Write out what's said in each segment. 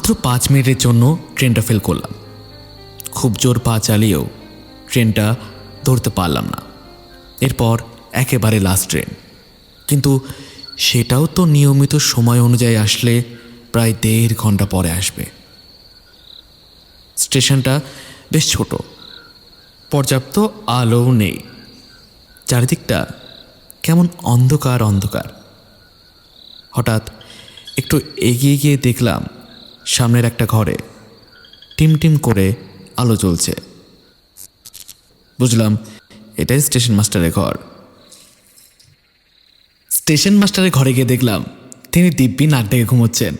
মাত্র পাঁচ মিনিটের জন্য ট্রেনটা ফেল করলাম। খুব জোর পা চালিয়েও ট্রেনটা ধরতে পারলাম না। এরপর একেবারে লাস্ট ট্রেন কিন্তু সেটাও তো নিয়মিত সময় অনুযায়ী আসলে প্রায় দেড় ঘণ্টা পরে আসবে। স্টেশনটা বেশ ছোট। পর্যাপ্ত আলোও নেই। চারিদিকটা কেমন অন্ধকার অন্ধকার। হঠাৎ একটু এগিয়ে গিয়ে দেখলাম সামনের একটা ঘরে। টিম টিম করে আলো জ্বলছে। বুঝলাম, এটাই স্টেশন মাস্টারের ঘর। স্টেশন মাস্টারের ঘরে গিয়ে দেখলাম, তিনি দিব্যি নাক ডেকে ঘুমোচ্ছেন।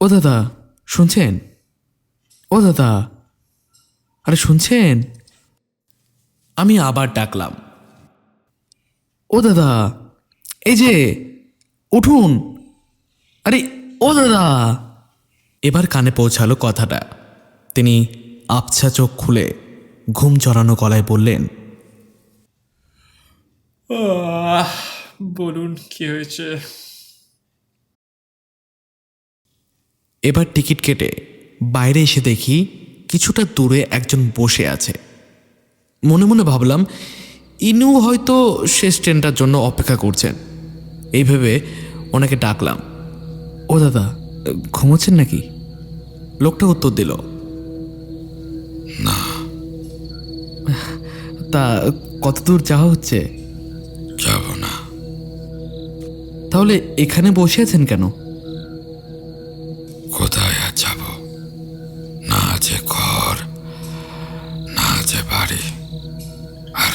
ও দাদা, শুনছেন? ও দাদা আরে শুনছেন? আমি আবার ডাকলাম। ও দাদা এই যে উঠুন। আরে ও দাদা। এবার কানে পৌঁছালো কথাটা। তিনি আবছা চোখ খুলে ঘুম চড়ানো গলায় বললেন বলুন কি হয়েছে? এবার টিকিট কেটে বাইরে এসে দেখি কিছুটা দূরে একজন বসে আছে। মনে মনে ভাবলাম ইনু হয়তো শেষ ট্রেনটার জন্য অপেক্ষা করছেন এই ভেবে ওনাকে ডাকলাম। ও দাদা ঘুমোচ্ছেন নাকি? লোকটা উত্তর দিল না। তা কত দূর যাওয়া হচ্ছে? যাব না। তাহলে এখানে বসে আছেন কেন? কোথায় আর যাব? আছে ঘর না আছে বাড়ি আর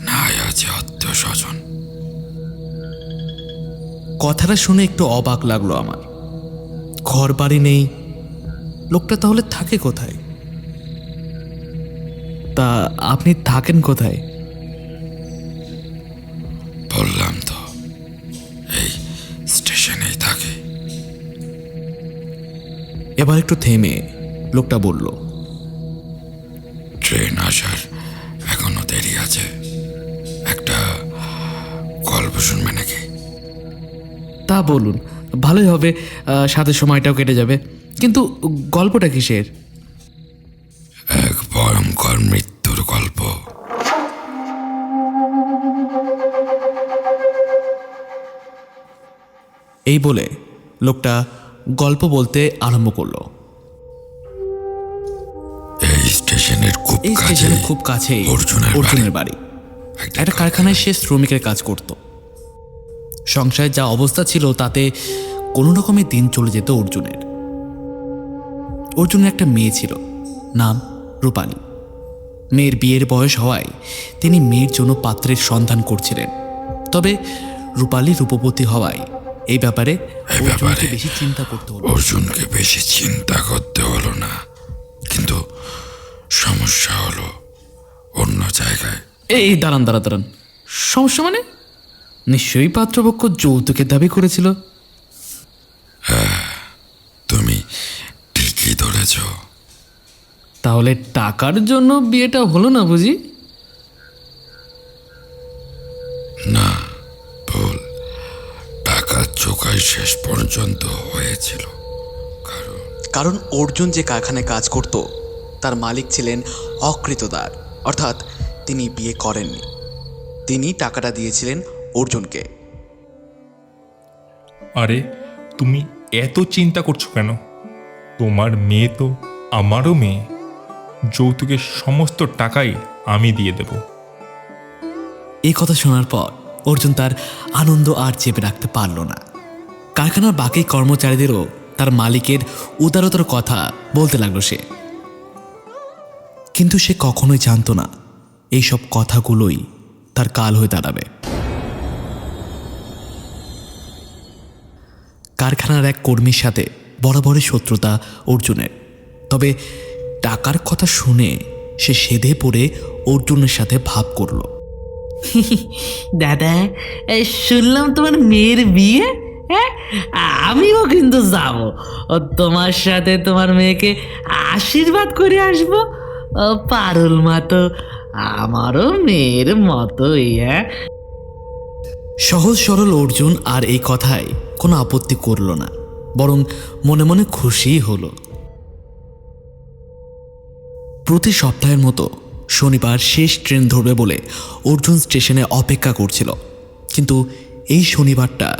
না আছে আত্মীয় স্বজন। কথাটা শুনে একটু অবাক লাগল আমার। ঘর বাড়ি নেই লোকটা তাহলে থাকে কোথায়? তা আপনি থাকেন কোথায়? বললাম তো এই স্টেশনেই থাকি। এবার একটু থেমে লোকটা বলল ট্রেন আসার এখনও দেরি আছে। একটা গল্প শুনবে নাকি? তা বলুন ভালোই হবে সাথে সময়টাও কেটে যাবে। কিন্তু গল্পটা কিসের? এক ভয়ঙ্কর মৃত্যুর গল্প। এই বলে লোকটা গল্প বলতে আরম্ভ করল। এই কাছে স্টেশনের খুব কাছেই অর্জুনের বাড়ি। একটা কারখানায়। সে শ্রমিকের কাজ করত। সংসারের যা অবস্থা ছিল তাতে কোনো রকমে দিন চলে যেত অর্জুনের। অর্জুনের একটা মেয়ে ছিল নাম রূপালী। মেয়ের বিয়ের বয়স হওয়ায় তিনি মেয়ের জন্য পাত্রের সন্ধান করছিলেন। তবে রূপালী রূপবতী হওয়ায় এই ব্যাপারে অর্জুনকে বেশি চিন্তা করতে হলো। অর্জুনকে বেশি চিন্তা করতে হলো না। সমস্যা হলো অন্য জায়গায়। এই দাঁড়ান দাঁড়ান দাঁড়ান। সমস্যা মানে? নিশ্চয়ই পাত্রপক্ষ যৌতুকের দাবি করেছিল। তুমি ঠিকই ধরেছ। তাহলে টাকার জন্য বিয়েটা হলো না বুঝি? না ভুল। টাকা চোখাই শেষ পর্যন্ত হয়েছিল। কারণ কারণ অর্জুন যে কারখানায় কাজ করত তার মালিক ছিলেন অকৃতদার অর্থাৎ তিনি বিয়ে করেননি। তিনি টাকাটা দিয়েছিলেন অর্জুনকে। আরে তুমি এত চিন্তা করছ কেন? তোমার মেয়ে তো আমারও মেয়ে। যৌতুকের সমস্ত টাকাই আমি দিয়ে দেব। এই কথা শোনার পর অর্জুন তার আনন্দ আর চেপে রাখতে পারল না। কারখানার বাকি কর্মচারীদেরও তার মালিকের উদারতার কথা বলতে লাগল সে। কিন্তু সে কখনোই জানতো না। এইসব কথাগুলোই তার কাল হয়ে দাঁড়াবে। কারখানার এক কর্মীর সাথে বরাবরই শত্রুতা অর্জুনের। তবে টাকার কথা শুনে সে সেধে পড়ে অর্জুনের সাথে ভাব করল। দাদা শুনলাম তোমার মেয়ের বিয়ে? হ্যাঁ? আমিও কিন্তু যাব। তোমার সাথে তোমার মেয়েকে আশীর্বাদ করে আসব। পারুল মা তো আমারও মেয়ের হ্যাঁ সহজ সরল অর্জুন আর এই কথায় কোনো আপত্তি করল না, বরং মনে মনে খুশিই হলো। প্রতি সপ্তাহের মতো শনিবার শেষ ট্রেন ধরবে বলে অর্জুন স্টেশনে অপেক্ষা করছিল, কিন্তু এই শনিবারটা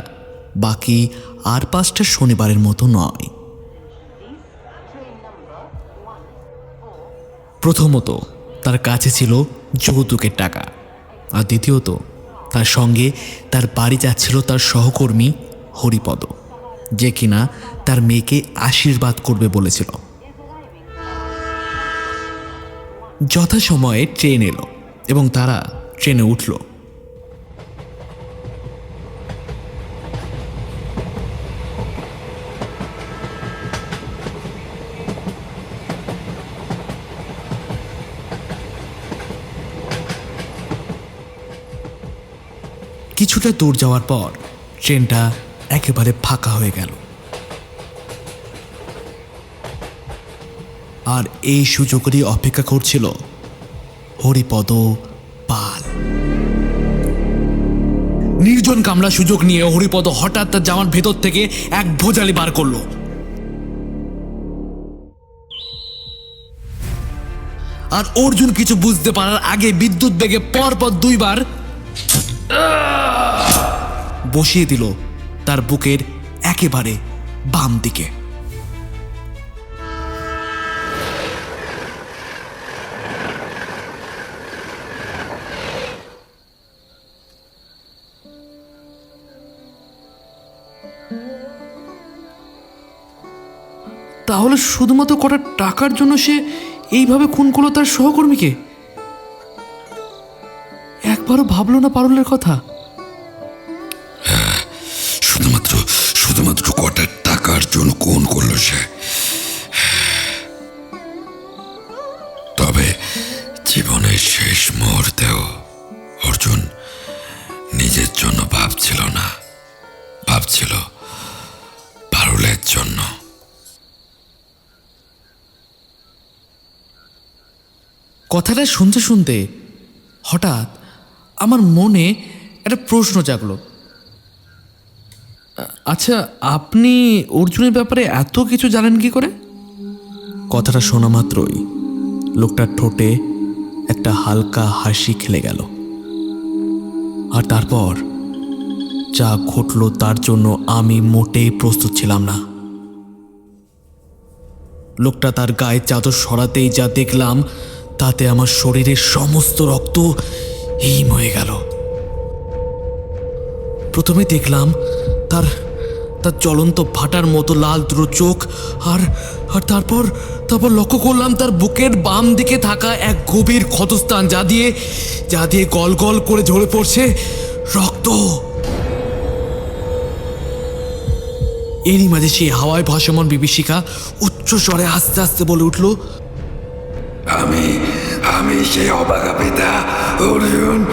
বাকি আর পাঁচটা শনিবারের মতো নয়। প্রথমত, তার কাছে ছিল যৌতুকের টাকা। আর দ্বিতীয়ত, তার সঙ্গে তার বাড়ি যাচ্ছিল তার সহকর্মী হরিপদ, যে কিনা তার মেয়েকে আশীর্বাদ করবে বলেছিল। যথাসময়ে ট্রেন এলো এবং তারা ট্রেনে উঠল। কিছুটা দূর যাওয়ার পর ট্রেনটা একেবারে ফাঁকা হয়ে গেল। আর এই সুযোগেরই অপেক্ষা করছিল হরিপদ পাল। নির্জন কামলা সুযোগ নিয়ে হরিপদ হঠাৎ তার জামার ভেতর থেকে এক ভোজালি বার করল। আর অর্জুন কিছু বুঝতে পারার আগে বিদ্যুৎ বেগে পরপর দুইবার বসিয়ে দিল তার বুকের একেবারে বাম দিকে। তাহলে শুধুমাত্র কটা টাকার জন্য সে এইভাবে খুন করল তার সহকর্মীকে? একবারও ভাবলো না পারুলের কথা? কথাটা শুনতে শুনতে হঠাৎ আমার মনে একটা প্রশ্ন জাগলো। আচ্ছা আপনি অর্জুনের ব্যাপারে এত কিছু জানেন কি করে? কথাটা শোনা মাত্রই লোকটার ঠোঁটে একটা হালকা হাসি খেলে গেল। আর তারপর যা ঘটল তার জন্য আমি মোটেই প্রস্তুত ছিলাম না। লোকটা তার গায়ে চাদর সরাতেই যা দেখলাম তাতে আমার শরীরের সমস্ত রক্ত হিম হয়ে গেল। প্রথমে দেখলাম তার তার জ্বলন্ত ফাটার মতো লাল দুটো চোখ আর আর তারপর তারপর লক্ষ্য করলাম তার বুকের বাম দিকে থাকা এক গভীর ক্ষতস্থান যা দিয়ে যা দিয়ে গল গল করে ঝরে পড়ছে রক্ত। এরই মাঝে সেই হাওয়ায় ভাসমান বিভীষিকা উচ্চ স্বরে আস্তে আস্তে বলে উঠল আমি আমি সেই অবাকা পিতা, অর্জুন।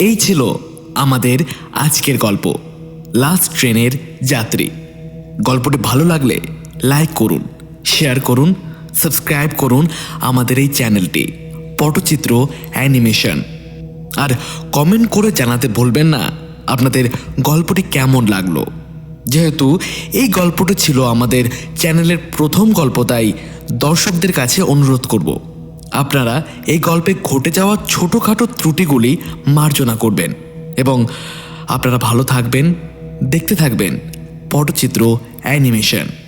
এই ছিল আমাদের আজকের গল্প, লাস্ট ট্রেনের যাত্রী। গল্পটি ভালো লাগলে লাইক করুন, শেয়ার করুন, সাবস্ক্রাইব করুন আমাদের এই চ্যানেলটি, পটচিত্র অ্যানিমেশন। আর কমেন্ট করে জানাতে ভুলবেন না। আপনাদের গল্পটি কেমন লাগল? যেহেতু এই গল্পটি ছিল আমাদের চ্যানেলের প্রথম গল্প, তাই দর্শকদের কাছে অনুরোধ করব, আপনারা এই গল্পে ঘটে যাওয়া ছোটোখাটো ত্রুটিগুলি মার্জনা করবেন এবং আপনারা ভালো থাকবেন, দেখতে থাকবেন পটচিত্র অ্যানিমেশন।